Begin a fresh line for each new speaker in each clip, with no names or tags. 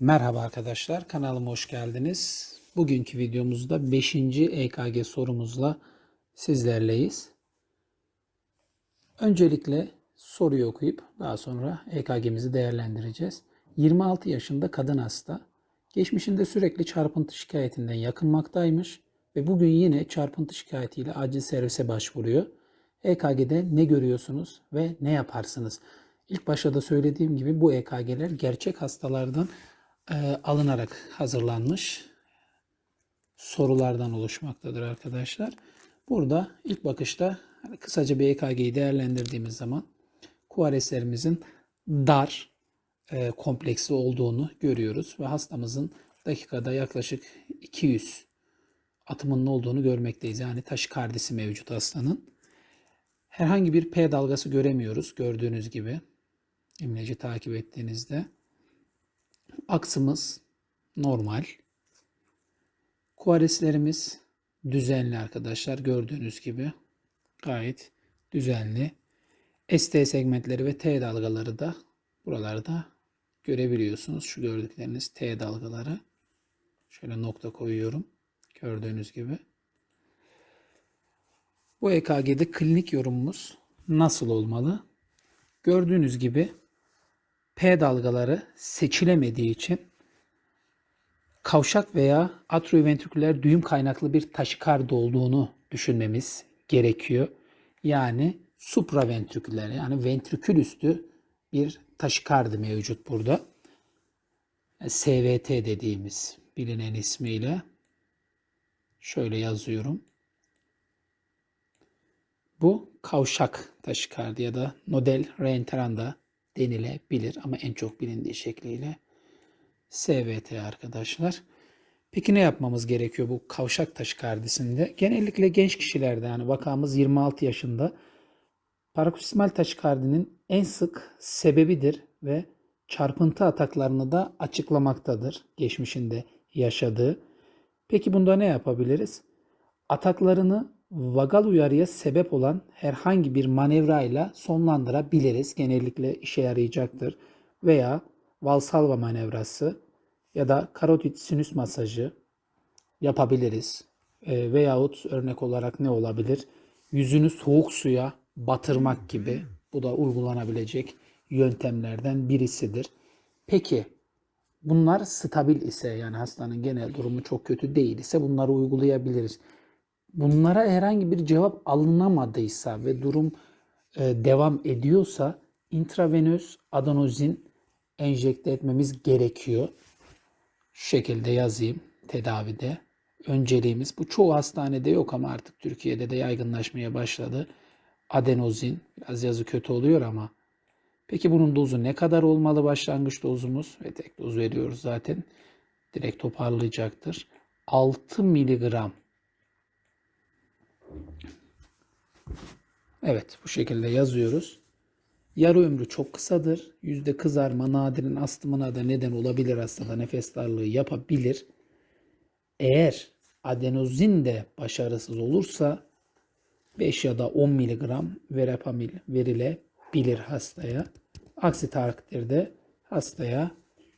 Merhaba arkadaşlar, kanalıma hoş geldiniz. Bugünkü videomuzda 5. EKG sorumuzla sizlerleyiz. Öncelikle soruyu okuyup daha sonra EKG'mizi değerlendireceğiz. 26 yaşında kadın hasta. Geçmişinde sürekli çarpıntı şikayetinden yakınmaktaymış ve bugün yine çarpıntı şikayetiyle acil servise başvuruyor. EKG'de ne görüyorsunuz ve ne yaparsınız? İlk başta da söylediğim gibi bu EKG'ler gerçek hastalardan e, alınarak hazırlanmış sorulardan oluşmaktadır arkadaşlar. Burada ilk bakışta hani kısaca bir EKG'yi değerlendirdiğimiz zaman kuareslerimizin dar e, kompleksi olduğunu görüyoruz ve hastamızın dakikada yaklaşık 200 atımının olduğunu görmekteyiz. Yani taşikardisi mevcut hastanın. Herhangi bir P dalgası göremiyoruz gördüğünüz gibi. İmleci takip ettiğinizde. Aksımız normal. Kuareslerimiz düzenli arkadaşlar gördüğünüz gibi. Gayet düzenli. ST segmentleri ve T dalgaları da buralarda görebiliyorsunuz. Şu gördükleriniz T dalgaları. Şöyle nokta koyuyorum. Gördüğünüz gibi. Bu EKG'de klinik yorumumuz nasıl olmalı? Gördüğünüz gibi P dalgaları seçilemediği için kavşak veya atrioventriküler düğüm kaynaklı bir taşikardi olduğunu düşünmemiz gerekiyor. Yani supraventriküler yani ventrikül üstü bir taşikardi mevcut burada. SVT dediğimiz bilinen ismiyle şöyle yazıyorum. Bu kavşak taşikardi ya da nodal reentranda denilebilir ama en çok bilindiği şekliyle SVT arkadaşlar. Peki ne yapmamız gerekiyor bu kavşak taşikardisinde? Genellikle genç kişilerde yani vakamız 26 yaşında paroksismal taşikardinin en sık sebebidir ve çarpıntı ataklarını da açıklamaktadır geçmişinde yaşadığı. Peki bunda ne yapabiliriz? Ataklarını vagal uyarıya sebep olan herhangi bir manevrayla sonlandırabiliriz. Genellikle işe yarayacaktır. Veya valsalva manevrası ya da karotit sinüs masajı yapabiliriz. E, veyahut örnek olarak ne olabilir? Yüzünü soğuk suya batırmak gibi. Bu da uygulanabilecek yöntemlerden birisidir. Peki bunlar stabil ise yani hastanın genel durumu çok kötü değil ise bunları uygulayabiliriz bunlara herhangi bir cevap alınamadıysa ve durum e, devam ediyorsa intravenöz adenozin enjekte etmemiz gerekiyor. Şu şekilde yazayım tedavide. Önceliğimiz bu çoğu hastanede yok ama artık Türkiye'de de yaygınlaşmaya başladı. Adenozin biraz yazı kötü oluyor ama peki bunun dozu ne kadar olmalı başlangıç dozumuz ve tek doz veriyoruz zaten direkt toparlayacaktır. 6 miligram Evet bu şekilde yazıyoruz. Yarı ömrü çok kısadır. Yüzde kızarma nadirin astımına da neden olabilir hastada nefes darlığı yapabilir. Eğer adenozin de başarısız olursa 5 ya da 10 miligram verapamil verilebilir hastaya. Aksi takdirde hastaya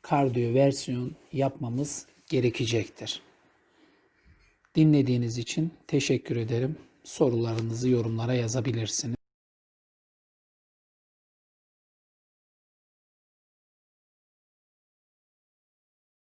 kardiyoversiyon yapmamız gerekecektir. Dinlediğiniz için teşekkür ederim. Sorularınızı yorumlara yazabilirsiniz.